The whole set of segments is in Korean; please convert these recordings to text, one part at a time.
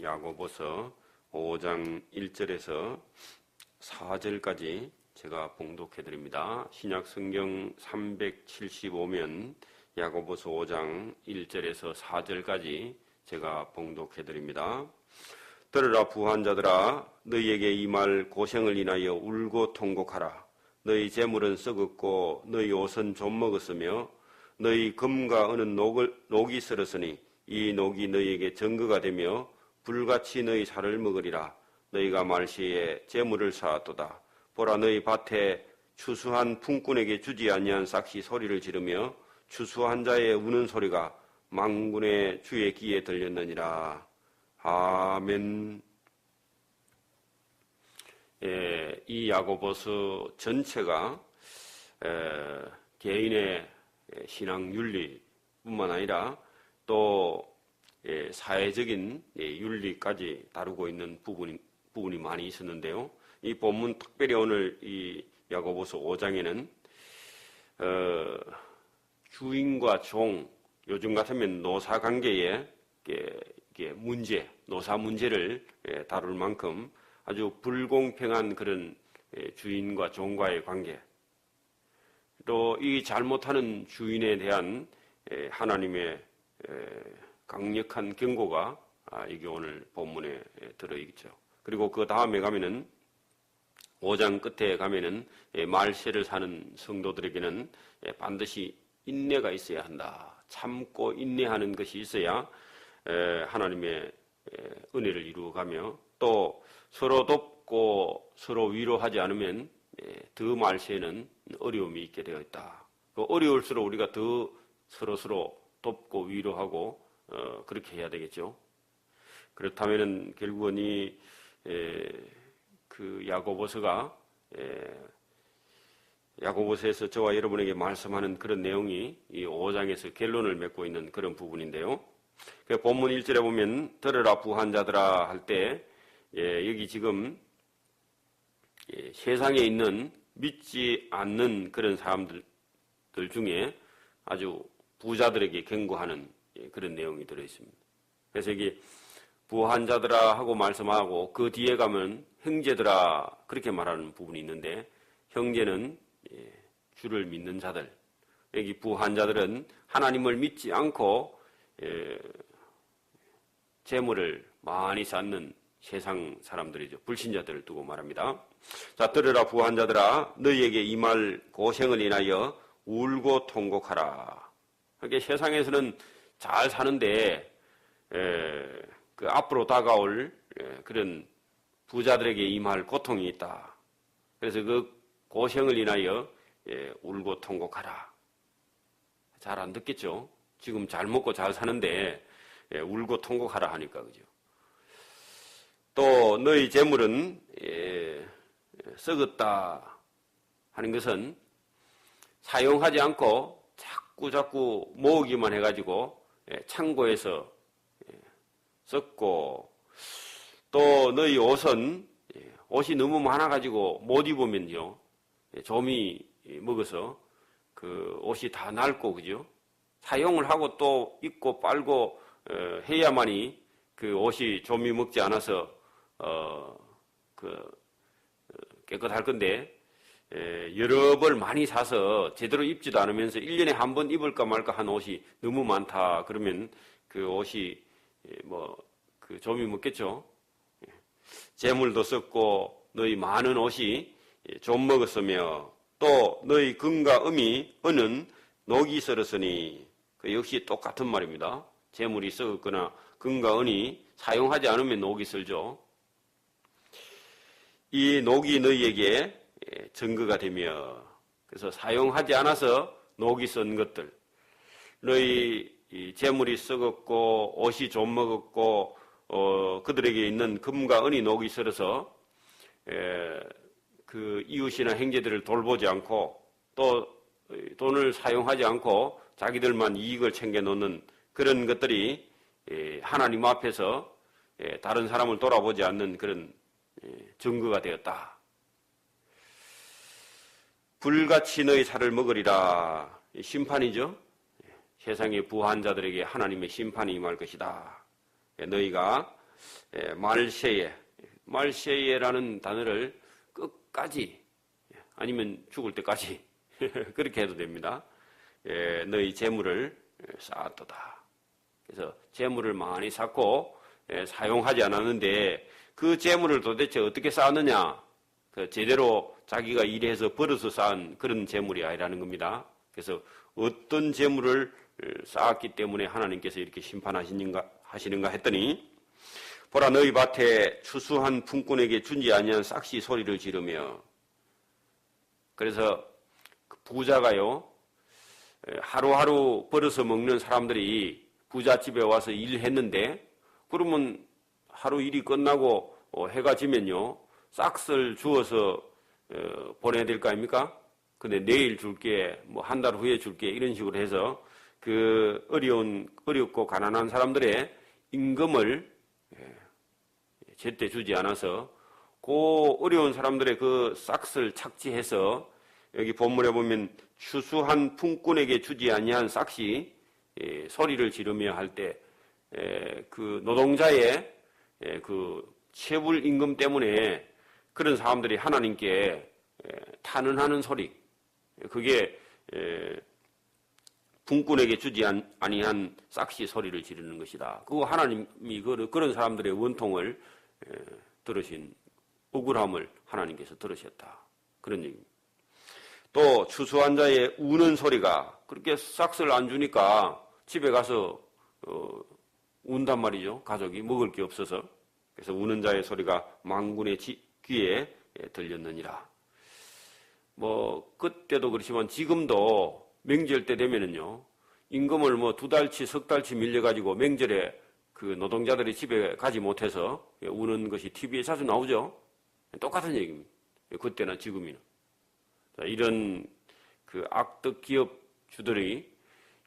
야고보서 5장 1절에서 4절까지 제가 봉독해 드립니다. 신약 성경 375면 야고보서 5장 1절에서 4절까지 제가 봉독해 드립니다. 들으라 부한 자들아 너희에게 이 말 고생을 인하여 울고 통곡하라 너희 재물은 썩었고 너희 옷은 좀 먹었으며 너희 금과 은은 녹을, 녹이 쓸었으니 이 녹이 너희에게 증거가 되며 불같이 너희 살을 먹으리라. 너희가 말시에 재물을 쌓았도다. 보라 너희 밭에 추수한 풍꾼에게 주지 아니한 싹시 소리를 지르며 추수한 자의 우는 소리가 망군의 주의 귀에 들렸느니라. 아멘. 예, 이 야고보서 전체가 에, 개인의 신앙 윤리뿐만 아니라 또 예, 사회적인 예, 윤리까지 다루고 있는 부분이, 부분이 많이 있었는데요. 이 본문 특별히 오늘 이 야고보서 5장에는 어, 주인과 종, 요즘 같으면 노사 관계에 문제, 노사 문제를 예, 다룰 만큼 아주 불공평한 그런 예, 주인과 종과의 관계, 또 이 잘못하는 주인에 대한 예, 하나님의 강력한 경고가 아, 이게 오늘 본문에 들어있죠. 그리고 그 다음에 가면은 5장 끝에 가면은 말세를 사는 성도들에게는 반드시 인내가 있어야 한다. 참고 인내하는 것이 있어야 하나님의 은혜를 이루어가며 또 서로 돕고 서로 위로하지 않으면 더 말세에는 어려움이 있게 되어 있다. 그 어려울수록 우리가 더 서로 서로 돕고 위로하고 어, 그렇게 해야 되겠죠. 그렇다면은 결국은 이그 야고보서가 야고보서에서 저와 여러분에게 말씀하는 그런 내용이 이 5장에서 결론을 맺고 있는 그런 부분인데요. 그 본문 1절에 보면 들으라 부한 자들아 할때 예, 여기 지금 예, 세상에 있는 믿지 않는 그런 사람들 중에 아주 부자들에게 경고하는 예, 그런 내용이 들어 있습니다. 그래서 여기 부한 자들아 하고 말씀하고 그 뒤에 가면 형제들아 그렇게 말하는 부분이 있는데 형제는 예, 주를 믿는 자들 여기 부한 자들은 하나님을 믿지 않고 예, 재물을 많이 쌓는 세상 사람들이죠. 불신자들을 두고 말합니다. 자, 들으라 부한 자들아 너희에게 이 말 고생을 인하여 울고 통곡하라. 그게 세상에서는 잘 사는데 에, 그 앞으로 다가올 에, 그런 부자들에게 이말 고통이 있다. 그래서 그 고생을 인하여 예, 울고 통곡하라. 잘 안 듣겠죠? 지금 잘 먹고 잘 사는데 예, 울고 통곡하라 하니까 그죠. 또 너희 재물은 예, 썩었다 하는 것은 사용하지 않고 자꾸 자꾸 모으기만 해가지고 예, 창고에서 예, 썩고 또 너희 옷은 예, 옷이 너무 많아가지고 못 입으면요 예, 좀이 먹어서 그 옷이 다 낡고 그죠? 사용을 하고 또 입고 빨고 어, 해야만이 그 옷이 좀이 먹지 않아서 어, 그 어, 깨끗할 건데 에, 여러 벌 많이 사서 제대로 입지도 않으면서 1년에 한 번 입을까 말까 한 옷이 너무 많다. 그러면 그 옷이 뭐그 좀이 먹겠죠. 예. 재물도 썼고 너희 많은 옷이 좀 먹었으며 또 너희 금과 음이 은은 녹이 썰었으니 그 역시 똑같은 말입니다. 재물이 썩었거나 금과 은이 사용하지 않으면 녹이 썰죠. 이 녹이 너희에게 예, 증거가 되며 그래서 사용하지 않아서 녹이 쓴 것들 너희 재물이 썩었고 옷이 좀 먹었고 어, 그들에게 있는 금과 은이 녹이 썰어서 에, 그 이웃이나 형제들을 돌보지 않고 또 돈을 사용하지 않고 자기들만 이익을 챙겨 놓는 그런 것들이 하나님 앞에서 다른 사람을 돌아보지 않는 그런 증거가 되었다. 불같이 너희 살을 먹으리라. 심판이죠. 세상의 부한 자들에게 하나님의 심판이 임할 것이다. 너희가 예, 말세에 말세에라는 단어를 끝까지 예, 아니면 죽을 때까지 그렇게 해도 됩니다. 예, 너희 재물을 쌓았도다. 그래서 재물을 많이 쌓고 사용하지 않았는데 그 재물을 도대체 어떻게 쌓았느냐? 그 제대로 자기가 일해서 벌어서 쌓은 그런 재물이 아니라는 겁니다. 그래서 어떤 재물을 쌓았기 때문에 하나님께서 이렇게 심판하시는가 하시는가 했더니 보라 너희 밭에 추수한 품꾼에게 준지 아니한 싹시 소리를 지르며 그래서 그 부자가요 하루하루 벌어서 먹는 사람들이 부잣집에 와서 일했는데 그러면 하루 일이 끝나고 어, 해가 지면요 싹을 주어서 어, 보내야 될 거 아닙니까? 근데 내일 줄게, 뭐 한 달 후에 줄게 이런 식으로 해서 그 어려운 어렵고 가난한 사람들의 임금을 예, 제때 주지 않아서 그 어려운 사람들의 그 싹을 착지해서 여기 본문에 보면 추수한 품꾼에게 주지 아니한 싹시 예, 소리를 지르며 할 때 그 노동자의 예, 그 체불 임금 때문에 그런 사람들이 하나님께 탄원하는 소리, 그게 분꾼에게 주지 아니한 싹시 소리를 지르는 것이다. 그거 하나님이 그런 사람들의 원통을 들으신 억울함을 하나님께서 들으셨다. 그런 얘기입니다. 또 추수한 자의 우는 소리가 그렇게 싹스를 안 주니까 집에 가서 어, 운단 말이죠. 가족이 먹을 게 없어서 그래서 우는 자의 소리가 망군의 귀에 들렸느니라. 뭐 그때도 그렇지만 지금도 명절 때 되면은요 임금을 뭐 두 달치 석 달치 밀려가지고 명절에 그 노동자들이 집에 가지 못해서 우는 것이 TV에 자주 나오죠. 똑같은 얘기입니다. 그때나 지금이나 이런 그 악덕 기업주들이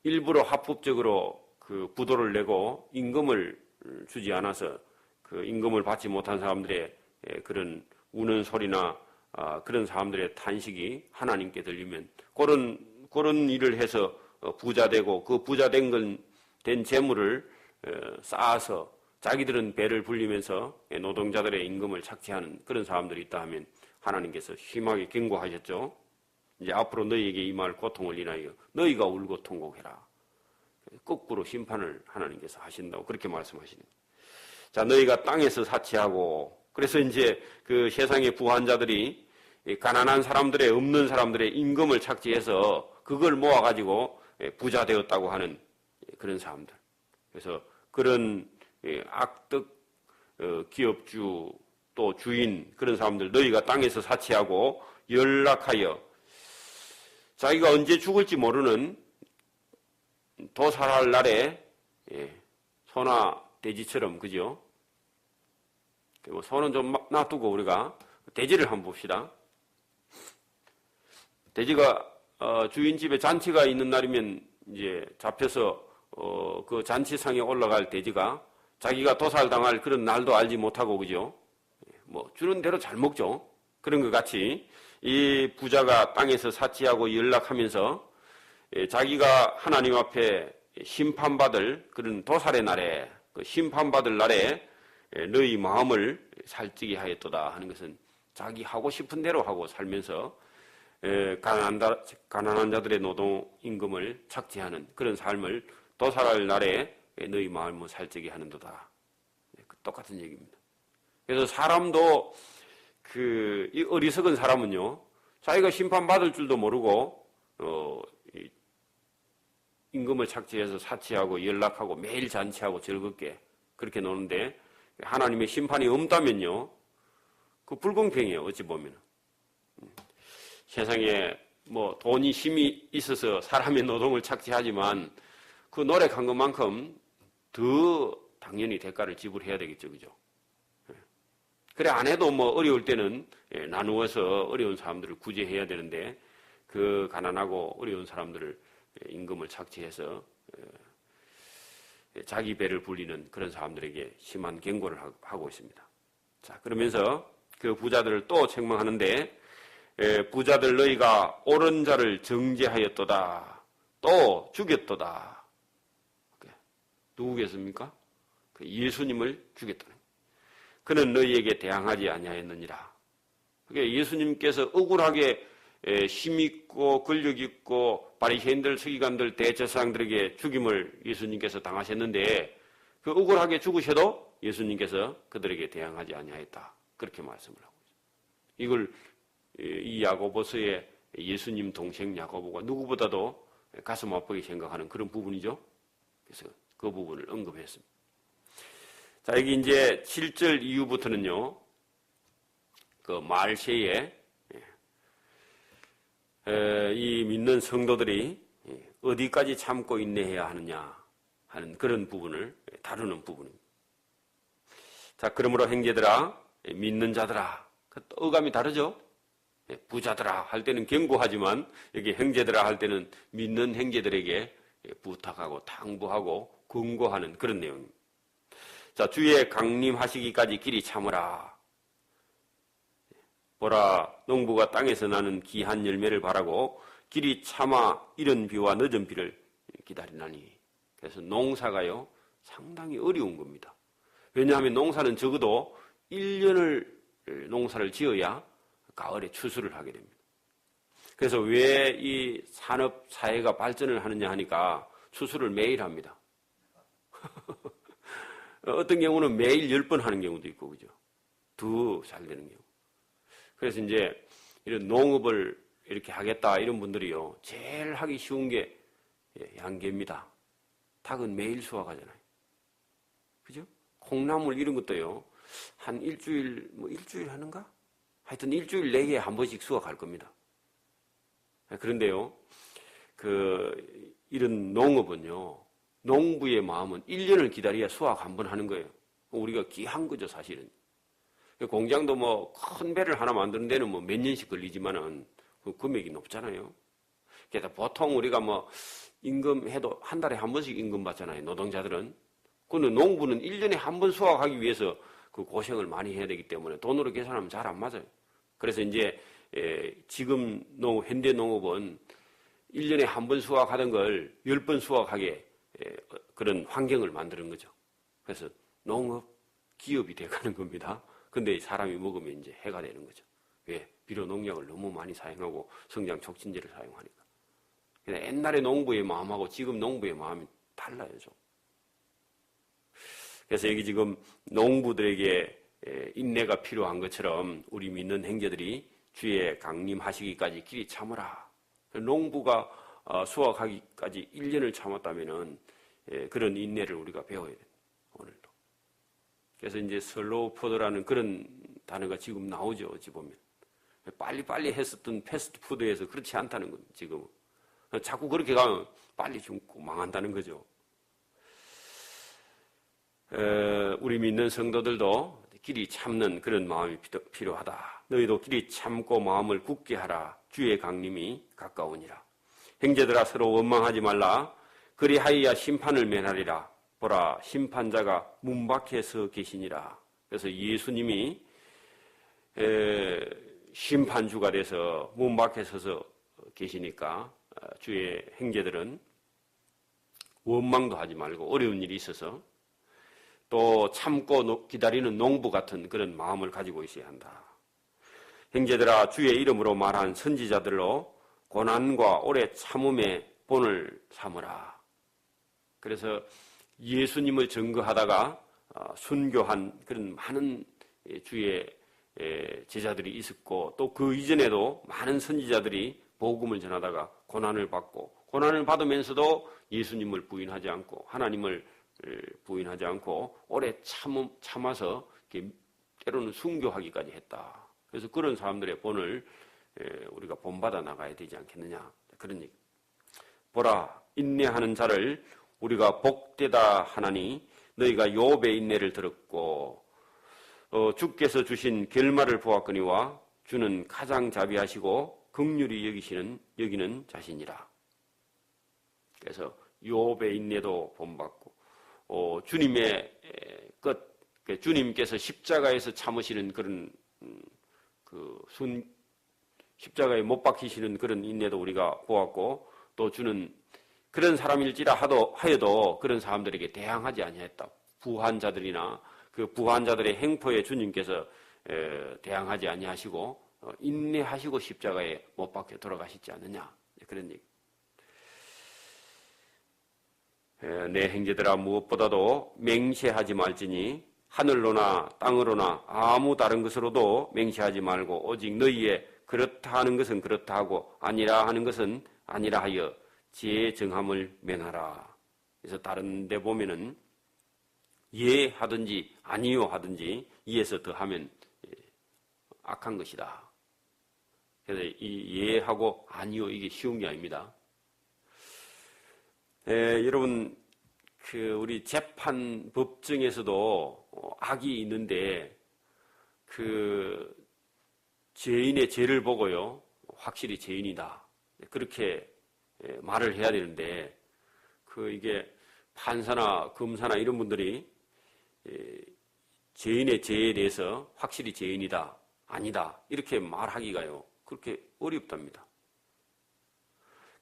일부러 합법적으로 그 부도를 내고 임금을 주지 않아서 그 임금을 받지 못한 사람들의 그런 우는 소리나 아, 그런 사람들의 탄식이 하나님께 들리면 그런 그런 일을 해서 어, 부자 되고 그 부자 된 건 된 재물을 어, 쌓아서 자기들은 배를 불리면서 노동자들의 임금을 착취하는 그런 사람들이 있다 하면 하나님께서 심하게 경고하셨죠. 이제 앞으로 너희에게 이말 고통을 인하여 너희가 울고 통곡해라. 거꾸로 심판을 하나님께서 하신다고 그렇게 말씀하시는. 자, 너희가 땅에서 사치하고 그래서 이제 그 세상의 부한 자들이 가난한 사람들의 없는 사람들의 임금을 착지해서 그걸 모아가지고 부자 되었다고 하는 그런 사람들. 그래서 그런 악덕 어, 기업주 또 주인 그런 사람들 너희가 땅에서 사치하고 연락하여 자기가 언제 죽을지 모르는 도살할 날에 소나 돼지처럼 그죠? 그리고 손은 좀 놔두고 우리가 돼지를 한번 봅시다. 돼지가 어, 주인 집에 잔치가 있는 날이면 이제 잡혀서 어, 그 잔치상에 올라갈 돼지가 자기가 도살당할 그런 날도 알지 못하고 그죠? 뭐 주는 대로 잘 먹죠. 그런 것 같이 이 부자가 땅에서 사치하고 연락하면서 예, 자기가 하나님 앞에 심판받을 그런 도살의 날에 그 심판받을 날에 예, 너희 마음을 살찌게 하였도다 하는 것은 자기 하고 싶은 대로 하고 살면서 예, 가난한, 자들의 노동 임금을 착취하는 그런 삶을 도살할 날에 너희 마음을 살찌게 하는도다. 네, 그 똑같은 얘기입니다. 그래서 사람도 그 어리석은 사람은요, 자기가 심판받을 줄도 모르고 어, 임금을 착취해서 사치하고 연락하고 매일 잔치하고 즐겁게 그렇게 노는데 하나님의 심판이 없다면요. 그 불공평해요. 어찌 보면. 음. 세상에 뭐 돈이 힘이 있어서 사람의 노동을 착취하지만 그 노력한 것만큼 더 당연히 대가를 지불해야 되겠죠. 그죠? 예. 그래 안 해도 뭐 어려울 때는 예, 나누어서 어려운 사람들을 구제해야 되는데 그 가난하고 어려운 사람들을 예, 임금을 착취해서 자기 배를 불리는 그런 사람들에게 심한 경고를 하고 있습니다. 자, 그러면서 그 부자들을 또 책망하는데 부자들 너희가 옳은 자를 정죄하였도다. 또 죽였도다. 누구겠습니까? 그 예수님을 죽였다는 그는 너희에게 대항하지 아니하였느니라. 그게 예수님께서 억울하게 힘있고 권력있고 바리새인들 서기관들 대제사장들에게 죽임을 예수님께서 당하셨는데 그 억울하게 죽으셔도 예수님께서 그들에게 대항하지 아니하였다. 그렇게 말씀을 하고 있습니다. 이걸 이 야고보서의 예수님 동생 야고보가 누구보다도 가슴 아프게 생각하는 그런 부분이죠. 그래서 그 부분을 언급했습니다. 자, 여기 이제 7절 이후부터는요, 그 말세에 이 믿는 성도들이 어디까지 참고 인내해야 하느냐 하는 그런 부분을 다루는 부분입니다. 자, 그러므로 행제들아, 믿는 자들아, 그 어감이 다르죠? 부자들아 할 때는 경고하지만 여기 행제들아 할 때는 믿는 행제들에게 부탁하고 당부하고 권고하는 그런 내용입니다. 자, 주의 강림하시기까지 길이 참으라. 보라, 농부가 땅에서 나는 귀한 열매를 바라고 길이 참아 이른 비와 늦은 비를 기다리나니. 그래서 농사가요, 상당히 어려운 겁니다. 왜냐하면 농사는 적어도 1년을 농사를 지어야 가을에 추수를 하게 됩니다. 그래서 왜 이 산업 사회가 발전을 하느냐 하니까 추수를 매일 합니다. 어떤 경우는 매일 10번 하는 경우도 있고, 그죠? 더 잘 되는 경우. 그래서 이제 이런 농업을 이렇게 하겠다 이런 분들이요. 제일 하기 쉬운 게 예, 양계입니다. 닭은 매일 수확하잖아요. 그죠? 콩나물 이런 것도요. 한 일주일, 뭐 일주일 하는가? 하여튼 일주일 내에 한 번씩 수확할 겁니다. 그런데요, 그, 이런 농업은요, 농부의 마음은 1년을 기다려야 수확 한 번 하는 거예요. 우리가 귀한 거죠, 사실은. 공장도 뭐 큰 배를 하나 만드는 데는 뭐 몇 년씩 걸리지만은 그 금액이 높잖아요. 그래서 보통 우리가 뭐 임금 해도 한 달에 한 번씩 임금 받잖아요, 노동자들은. 근데 농부는 1년에 한 번 수확하기 위해서 그 고생을 많이 해야 되기 때문에 돈으로 계산하면 잘 안 맞아요. 그래서 이제 지금 농, 현대 농업은 1년에 한 번 수확하던 걸 10번 수확하게 그런 환경을 만드는 거죠. 그래서 농업 기업이 돼가는 겁니다. 근데 사람이 먹으면 이제 해가 되는 거죠. 왜? 비료 농약을 너무 많이 사용하고 성장 촉진제를 사용하니까. 옛날의 농부의 마음하고 지금 농부의 마음이 달라요, 좀. 그래서 여기 지금 농부들에게 인내가 필요한 것처럼 우리 믿는 행제들이 주의 강림하시기까지 길이 참으라. 농부가 어, 수확하기까지 1년을 참았다면은 그런 인내를 우리가 배워야 돼. 오늘도. 그래서 이제 슬로우 푸드라는 그런 단어가 지금 나오죠. 어찌 보면. 빨리빨리 했었던 패스트푸드에서 그렇지 않다는 겁니다. 지금은. 자꾸 그렇게 가면 빨리 죽고 망한다는 거죠. 우리 믿는 성도들도 길이 참는 그런 마음이 필요하다. 너희도 길이 참고 마음을 굳게 하라. 주의 강림이 가까우니라. 형제들아 서로 원망하지 말라. 그리하여야 심판을 면하리라. 보라 심판자가 문 밖에 서 계시니라. 그래서 예수님이 심판주가 돼서 문 밖에 서서 계시니까 어, 주의 형제들은 원망도 하지 말고 어려운 일이 있어서 또 참고 기다리는 농부 같은 그런 마음을 가지고 있어야 한다. 형제들아 주의 이름으로 말한 선지자들로 고난과 오래 참음의 본을 삼으라. 그래서 예수님을 증거하다가 어, 순교한 그런 많은 주의 제자들이 있었고 또 그 이전에도 많은 선지자들이 복음을 전하다가 고난을 받고 고난을 받으면서도 예수님을 부인하지 않고 하나님을 부인하지 않고 오래 참, 참아서 때로는 순교하기까지 했다. 그래서 그런 사람들의 본을 우리가 본받아 나가야 되지 않겠느냐. 그런 얘기. 보라, 인내하는 자를 우리가 복되다 하나니 너희가 요배 인내를 들었고 어, 주께서 주신 결말을 보았거니와 주는 가장 자비하시고 극률이 여기시는 여기는 자신이라. 그래서 요배 인내도 본받고 어, 주님의 끝, 그 주님께서 십자가에서 참으시는 그런 음, 그순 십자가에 못 박히시는 그런 인내도 우리가 보았고 또 주는 그런 사람일지라 하도 하여도 그런 사람들에게 대항하지 아니했다. 부한 자들이나 그 부한자들의 행포에 주님께서 대항하지 아니하시고 어, 인내하시고 십자가에 못 박혀 돌아가시지 않느냐 그런 얘기. 내 행제들아 무엇보다도 맹세하지 말지니 하늘로나 땅으로나 아무 다른 것으로도 맹세하지 말고 오직 너희의 그렇다 하는 것은 그렇다 하고 아니라 하는 것은 아니라 하여 지 정함을 면하라. 그래서 다른 데 보면은 예 하든지 아니요 하든지 이에서 더하면 예, 악한 것이다. 그래서 이 예하고 아니요 이게 쉬운 게 아닙니다. 에, 여러분 그 우리 재판 법정에서도 어, 악이 있는데 그 죄인의 죄를 보고요 확실히 죄인이다 그렇게 말을 해야 되는데 그 이게 판사나 검사나 이런 분들이 죄인의 죄에 대해서 확실히 죄인이다 아니다 이렇게 말하기가요 그렇게 어렵답니다.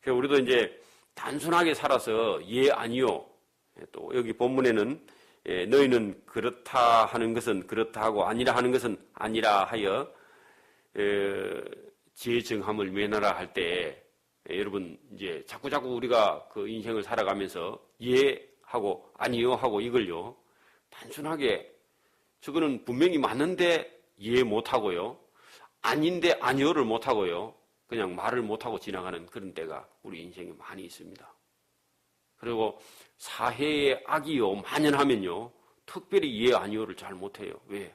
그래서 우리도 이제 단순하게 살아서 예 아니요 또 여기 본문에는 예, 너희는 그렇다 하는 것은 그렇다 하고 아니라 하는 것은 아니라 하여 지정함을 면하라 할때 예, 여러분 이제 자꾸 자꾸 우리가 그 인생을 살아가면서 예 하고 아니요 하고 이걸요 단순하게 저거는 분명히 맞는데 이해 못하고요 아닌데 아니요를 못하고요. 그냥 말을 못하고 지나가는 그런 때가 우리 인생에 많이 있습니다. 그리고 사회의 악이요, 만연하면요, 특별히 예, 아니요를 잘 못해요. 왜?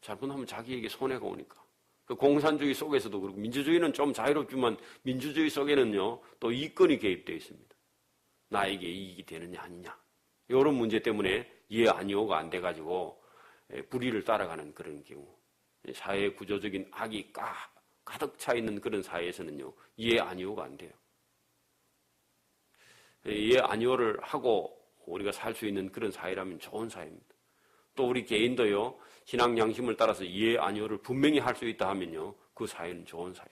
잘못하면 자기에게 손해가 오니까. 그 공산주의 속에서도 그렇고, 민주주의는 좀 자유롭지만, 민주주의 속에는요, 또 이권이 개입되어 있습니다. 나에게 이익이 되느냐, 아니냐. 이런 문제 때문에 예, 아니요가 안 돼가지고, 불의를 따라가는 그런 경우. 사회 구조적인 악이 가, 가득 차 있는 그런 사회에서는요, 이해 아니오가 안 돼요. 이해 아니오를 하고 우리가 살 수 있는 그런 사회라면 좋은 사회입니다. 또 우리 개인도요, 신앙 양심을 따라서 이해 아니오를 분명히 할 수 있다 하면요, 그 사회는 좋은 사회.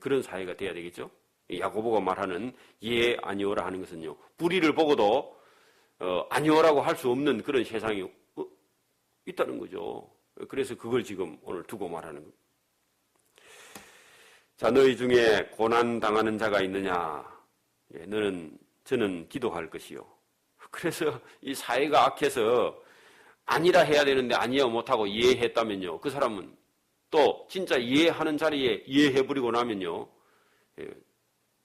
그런 사회가 돼야 되겠죠? 야고보가 말하는 이해 아니오라 하는 것은요, 불의를 보고도 어, 아니오라고 할 수 없는 그런 세상이 어, 있다는 거죠. 그래서 그걸 지금 오늘 두고 말하는 겁니다. 자, 너희 중에 고난 당하는 자가 있느냐? 예, 너는 저는 기도할 것이요. 그래서 이 사회가 악해서 아니라 해야 되는데 아니야 못하고 이해했다면요. 그 사람은 또 진짜 이해하는 자리에 이해해버리고 나면요. 예,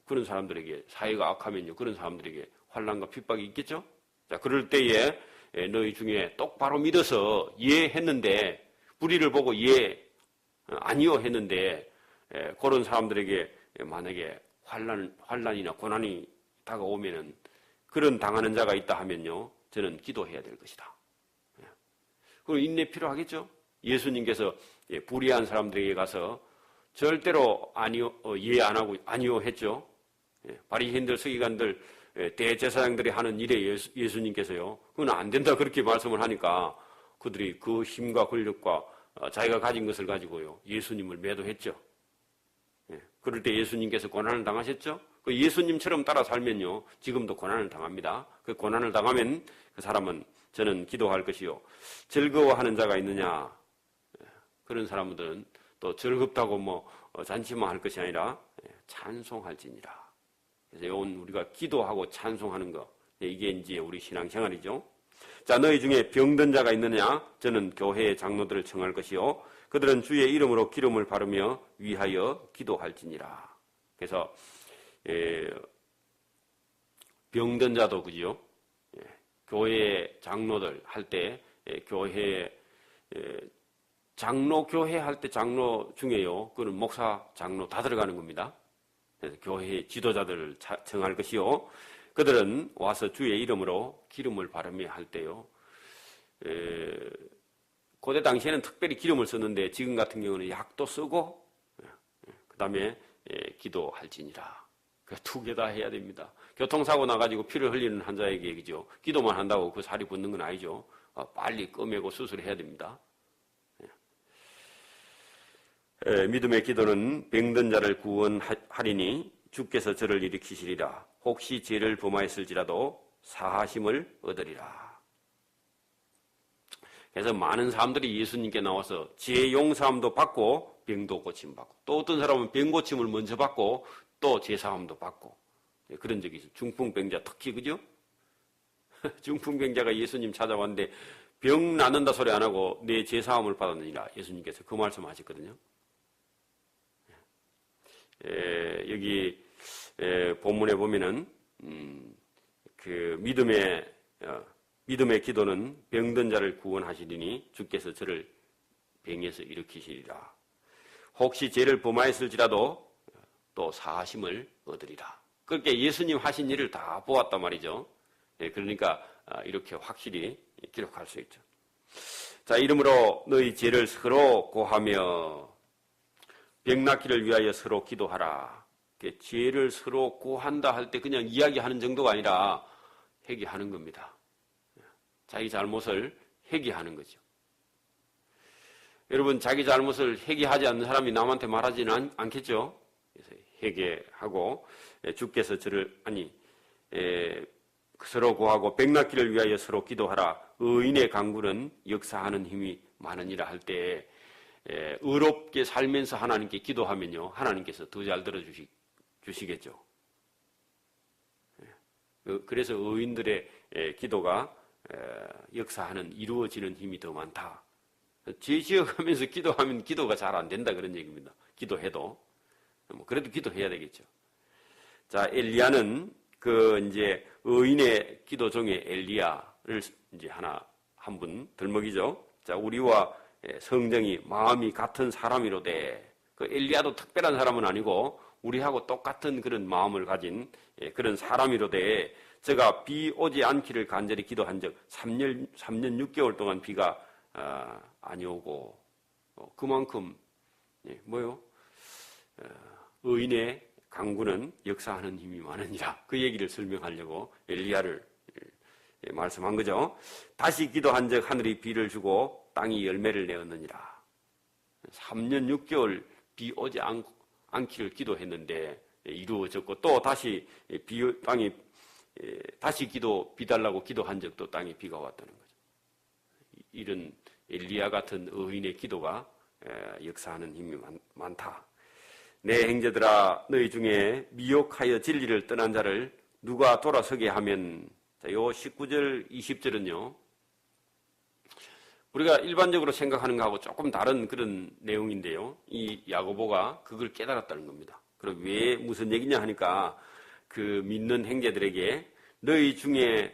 그런 사람들에게 사회가 악하면요. 그런 사람들에게 환란과 핍박이 있겠죠? 자, 그럴 때에 예, 너희 중에 똑바로 믿어서 이해했는데 불의를 보고 예, 아니요 했는데 예, 그런 사람들에게 만약에 환란, 환란이나 고난이 다가오면은 그런 당하는 자가 있다 하면요. 저는 기도해야 될 것이다. 예. 그리고 인내 필요하겠죠? 예수님께서 예, 불의한 사람들에게 가서 절대로 아니요, 어, 이해 안 하고 아니요 했죠. 바리새인들, 서기관들, 대제사장들이 하는 일에 예수, 님께서요 그건 안 된다 그렇게 말씀을 하니까 그들이 그 힘과 권력과 어, 자기가 가진 것을 가지고요 예수님을 매도했죠. 예, 그럴 때 예수님께서 고난을 당하셨죠. 그 예수님처럼 따라 살면요 지금도 고난을 당합니다. 그 고난을 당하면 그 사람은 저는 기도할 것이요 즐거워하는 자가 있느냐 예, 그런 사람들은 또 즐겁다고 뭐 어, 잔치만 할 것이 아니라 예, 찬송할지니라. 그래서 이건 우리가 기도하고 찬송하는 거 이게 이제 우리 신앙생활이죠. 자, 너희 중에 병든 자가 있느냐? 저는 교회의 장로들을 청할 것이요. 그들은 주의 이름으로 기름을 바르며 위하여 기도할지니라. 그래서 예, 병든 자도 그지요. 예, 교회 장로들 할때 예, 교회 예, 장로 교회 할 때 장로 중에요. 그는 목사 장로 다 들어가는 겁니다. 그래서 교회 지도자들을 청할 것이요. 그들은 와서 주의 이름으로 기름을 바르며 할 때요. 에, 고대 당시에는 특별히 기름을 썼는데 지금 같은 경우는 약도 쓰고 예, 예, 그 다음에 기도할지니라. 그두개 다 해야 됩니다. 교통사고 나가지고 피를 흘리는 환자에게 그죠? 기도만 한다고 그 살이 붙는 건 아니죠. 어, 빨리 끄매고 수술해야 됩니다. 에, 믿음의 기도는 병든 자를 구원하리니 주께서 저를 일으키시리라. 혹시 죄를 범하였을지라도 사하심을 얻으리라. 그래서 많은 사람들이 예수님께 나와서 죄 용서함도 받고 병도 고침 받고 또 어떤 사람은 병 고침을 먼저 받고 또 죄사함도 받고 예, 그런 적이 있어요. 중풍병자 특히 그죠? 중풍병자가 예수님 찾아왔는데 병 낫는다 소리 안 하고 내 죄사함을 받았느니라 예수님께서 그 말씀 하셨거든요. 에, 여기 에, 본문에 보면은 음, 그 믿음의 어, 믿음의 기도는 병든 자를 구원하시리니 주께서 저를 병에서 일으키시리라. 혹시 죄를 범하였을지라도 또 사하심을 얻으리라. 그렇게 예수님 하신 일을 다 보았단 말이죠. 예, 그러니까 아, 이렇게 확실히 기록할 수 있죠. 자, 이름으로 너희 죄를 서로 고하며 병낫기를 위하여 서로 기도하라. 죄를 서로 고한다 할 때 그냥 이야기하는 정도가 아니라 회개하는 겁니다. 자기 잘못을 회개하는 거죠. 여러분 자기 잘못을 회개하지 않는 사람이 남한테 말하지는 않, 겠죠 회개하고 주께서 저를 아니 에, 서로 구하고 백낙기를 위하여 서로 기도하라. 의인의 강구는 역사하는 힘이 많으니라 할때 의롭게 살면서 하나님께 기도하면요 하나님께서 더 잘 들어주시 주시겠죠. 그, 그래서 의인들의 기도가 역사하는 이루어지는 힘이 더 많다. 죄 지어가면서 기도하면 기도가 잘 안 된다 그런 얘기입니다. 기도해도 뭐 그래도 기도해야 되겠죠. 자 엘리야는 그 이제 의인의 기도 중에 엘리야를 이제 하나 한분 덜먹이죠. 자 우리와 성정이 마음이 같은 사람이로되 그 엘리야도 특별한 사람은 아니고 우리하고 똑같은 그런 마음을 가진 그런 사람이로되 제가 비 오지 않기를 간절히 기도한 적 3년, 3년 6개월 동안 비가 어, 아니 오고 어, 그만큼 예, 뭐요? 어, 의인의 강구는 역사하는 힘이 많으니라 그 얘기를 설명하려고 엘리야를 예, 말씀한 거죠. 다시 기도한 적 하늘이 비를 주고 땅이 열매를 내었느니라. 3년 6개월 비 오지 않, 않기를 기도했는데 예, 이루어졌고 또 다시 비, 땅이 예, 다시 기도 비 달라고 기도한 적도 땅에 비가 왔다는 거죠. 이런 엘리야 같은 의인의 기도가 역사하는 힘이 많, 다 내 행제들아 너희 중에 미혹하여 진리를 떠난 자를 누가 돌아서게 하면 자, 요 19절 20절은요. 우리가 일반적으로 생각하는 것하고 조금 다른 그런 내용인데요. 이 야고보가 그걸 깨달았다는 겁니다. 그럼 왜 무슨 얘기냐 하니까 그 믿는 행제들에게 너희 중에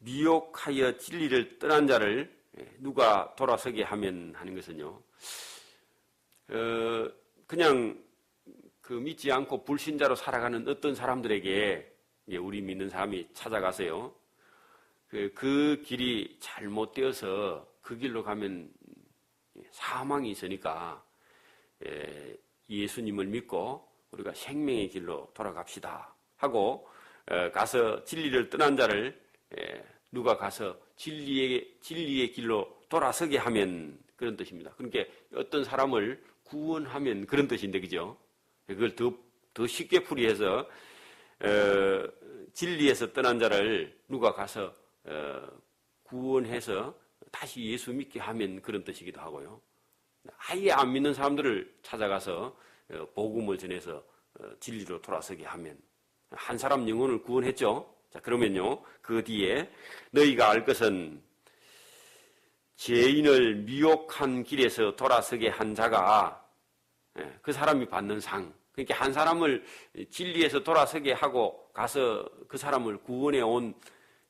미혹하여 진리를 떠난 자를 누가 돌아서게 하면 하는 것은요. 어, 그냥 그 믿지 않고 불신자로 살아가는 어떤 사람들에게 우리 믿는 사람이 찾아가세요. 그, 그 길이 잘못되어서 그 길로 가면 사망이 있으니까 예수님을 믿고 우리가 생명의 길로 돌아갑시다 하고 어, 가서 진리를 떠난 자를 누가 가서 진리의 진리의 길로 돌아서게 하면 그런 뜻입니다. 그러니까 어떤 사람을 구원하면 그런 뜻인데 그죠? 그걸 더, 더 쉽게 풀이해서 어, 진리에서 떠난 자를 누가 가서 어, 구원해서 다시 예수 믿게 하면 그런 뜻이기도 하고요. 아예 안 믿는 사람들을 찾아가서 어, 복음을 전해서 어, 진리로 돌아서게 하면 한 사람 영혼을 구원했죠. 자, 그러면요. 그 뒤에 너희가 알 것은 죄인을 미혹한 길에서 돌아서게 한 자가 예, 그 사람이 받는 상. 그러니까 한 사람을 진리에서 돌아서게 하고 가서 그 사람을 구원해 온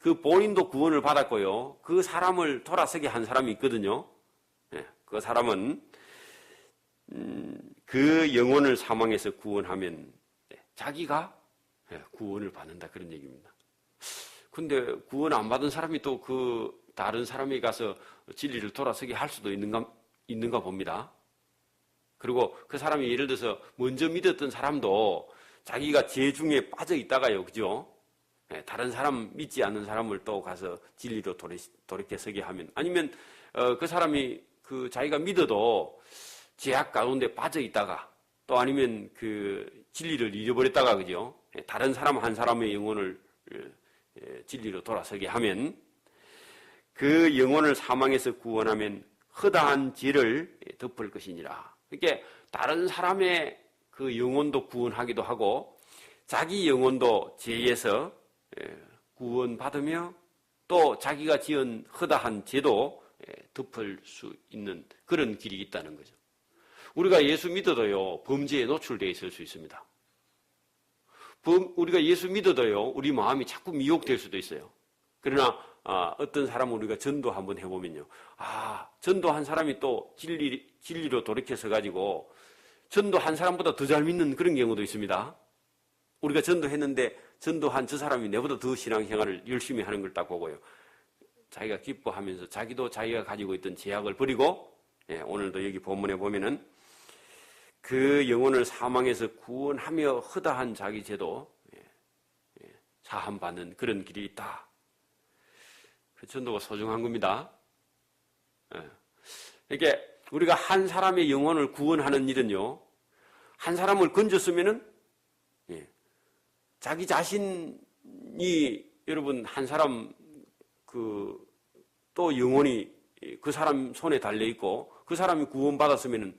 그 본인도 구원을 받았고요. 그 사람을 돌아서게 한 사람이 있거든요. 예, 그 사람은 음, 그 영혼을 사망해서 구원하면 자기가 예, 구원을 받는다 그런 얘기입니다. 근데 구원 안 받은 사람이 또 그 다른 사람이 가서 진리를 돌아서게 할 수도 있는가, 있는가 봅니다. 그리고 그 사람이 예를 들어서 먼저 믿었던 사람도 자기가 죄 중에 빠져 있다가요, 그죠? 예, 다른 사람 믿지 않는 사람을 또 가서 진리로 돌이켜 서게 하면 아니면 어, 그 사람이 그 자기가 믿어도 죄악 가운데 빠져 있다가 또 아니면 그 진리를 잃어버렸다가 그죠? 예, 다른 사람 한 사람의 영혼을 예, 진리로 돌아서게 하면 그 영혼을 사망에서 구원하면 허다한 죄를 덮을 것이니라. 그러니까 다른 사람의 그 영혼도 구원하기도 하고 자기 영혼도 죄에서 예, 구원받으며 또 자기가 지은 허다한 죄도 예, 덮을 수 있는 그런 길이 있다는 거죠. 우리가 예수 믿어도요, 범죄에 노출되어 있을 수 있습니다. 우리가 예수 믿어도요, 우리 마음이 자꾸 미혹될 수도 있어요. 그러나 아, 어떤 사람은 우리가 전도 한번 해보면요. 아, 전도한 사람이 또 진리, 진리로 돌이켜서 가지고 전도한 사람보다 더 잘 믿는 그런 경우도 있습니다. 우리가 전도했는데 전도한 저 사람이 내보다 더 신앙생활을 열심히 하는 걸 딱 보고요. 자기가 기뻐하면서 자기도 자기가 가지고 있던 제약을 버리고 예, 오늘도 여기 본문에 보면은 그 영혼을 사망에서 구원하며 허다한 자기 죄도 예, 예, 사함받는 그런 길이 있다. 그 전도가 소중한 겁니다. 이게 우리가 한 사람의 영혼을 구원하는 일은요, 한 사람을 건졌으면은 자기 자신이 여러분 한 사람 그 또 영혼이 그 사람 손에 달려 있고 그 사람이 구원 받았으면은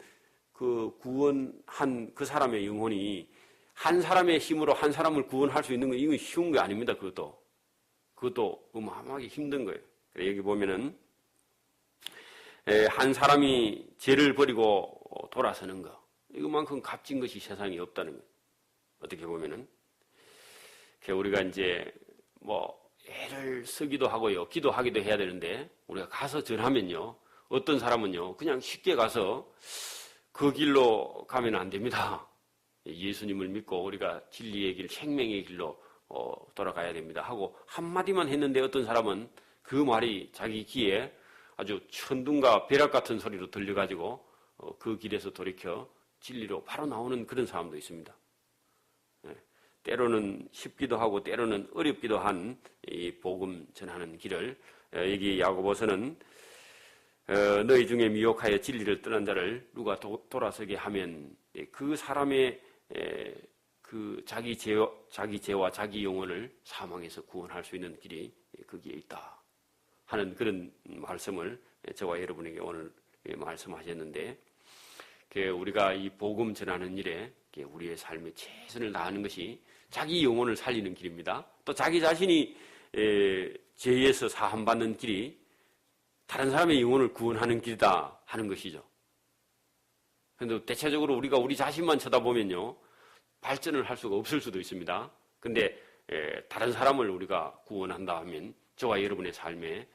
그 구원한 그 사람의 영혼이 한 사람의 힘으로 한 사람을 구원할 수 있는 건 이건 쉬운 게 아닙니다. 그것도 그것도 어마어마하게 힘든 거예요. 여기 보면은 한 사람이 죄를 버리고 돌아서는 거 이것만큼 값진 것이 세상에 없다는 거예요. 어떻게 보면은 우리가 이제 뭐 애를 쓰기도 하고요. 기도하기도 해야 되는데 우리가 가서 전하면요. 어떤 사람은요. 그냥 쉽게 가서 그 길로 가면 안 됩니다. 예수님을 믿고 우리가 진리의 길, 생명의 길로 어, 돌아가야 됩니다. 하고 한마디만 했는데 어떤 사람은 그 말이 자기 귀에 아주 천둥과 벼락 같은 소리로 들려가지고 어, 그 길에서 돌이켜 진리로 바로 나오는 그런 사람도 있습니다. 때로는 쉽기도 하고 때로는 어렵기도 한 이 복음 전하는 길을 어, 여기 야고보서는 어, 너희 중에 미혹하여 진리를 떠난 자를 누가 도, 돌아서게 하면 예, 그 사람의 그 자기 죄 자기 죄와 자기 영혼을 사망에서 구원할 수 있는 길이 거기에 있다 하는 그런 말씀을 저와 여러분에게 오늘 말씀하셨는데 우리가 이 복음 전하는 일에 우리의 삶에 최선을 다하는 것이 자기 영혼을 살리는 길입니다. 또 자기 자신이 죄에서 사함받는 길이 다른 사람의 영혼을 구원하는 길이다 하는 것이죠. 그런데 대체적으로 우리가 우리 자신만 쳐다보면요. 발전을 할 수가 없을 수도 있습니다. 근데 다른 사람을 우리가 구원한다 하면 저와 여러분의 삶에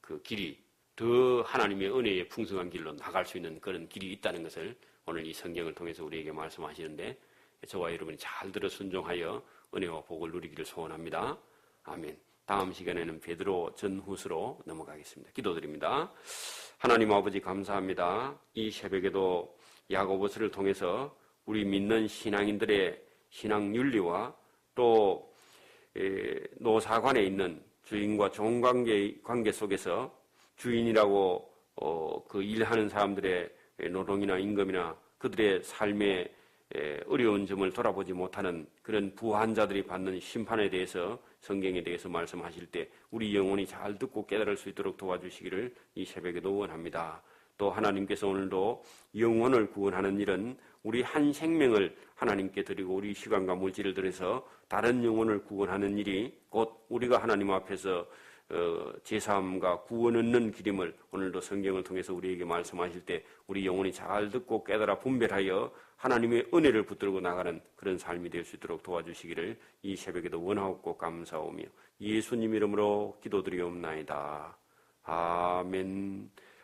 그 길이 더 하나님의 은혜의 풍성한 길로 나갈 수 있는 그런 길이 있다는 것을 오늘 이 성경을 통해서 우리에게 말씀하시는데 저와 여러분이 잘 들어 순종하여 은혜와 복을 누리기를 소원합니다. 아멘. 다음 시간에는 베드로 전후스로 넘어가겠습니다. 기도드립니다. 하나님 아버지 감사합니다. 이 새벽에도 야고보스를 통해서 우리 믿는 신앙인들의 신앙 윤리와 또 노사관에 있는 주인과 종 관계, 관계 속에서 주인이라고 어, 그 일하는 사람들의 노동이나 임금이나 그들의 삶의 어려운 점을 돌아보지 못하는 그런 부한자들이 받는 심판에 대해서 성경에 대해서 말씀하실 때 우리 영혼이 잘 듣고 깨달을 수 있도록 도와주시기를 이 새벽에도 원합니다. 또 하나님께서 오늘도 영혼을 구원하는 일은 우리 한 생명을 하나님께 드리고 우리 시간과 물질을 들여서 다른 영혼을 구원하는 일이 곧 우리가 하나님 앞에서 어, 제사함과 구원 얻는 길임을 오늘도 성경을 통해서 우리에게 말씀하실 때 우리 영혼이 잘 듣고 깨달아 분별하여 하나님의 은혜를 붙들고 나가는 그런 삶이 될 수 있도록 도와주시기를 이 새벽에도 원하옵고 감사오며 예수님 이름으로 기도드리옵나이다. 아멘.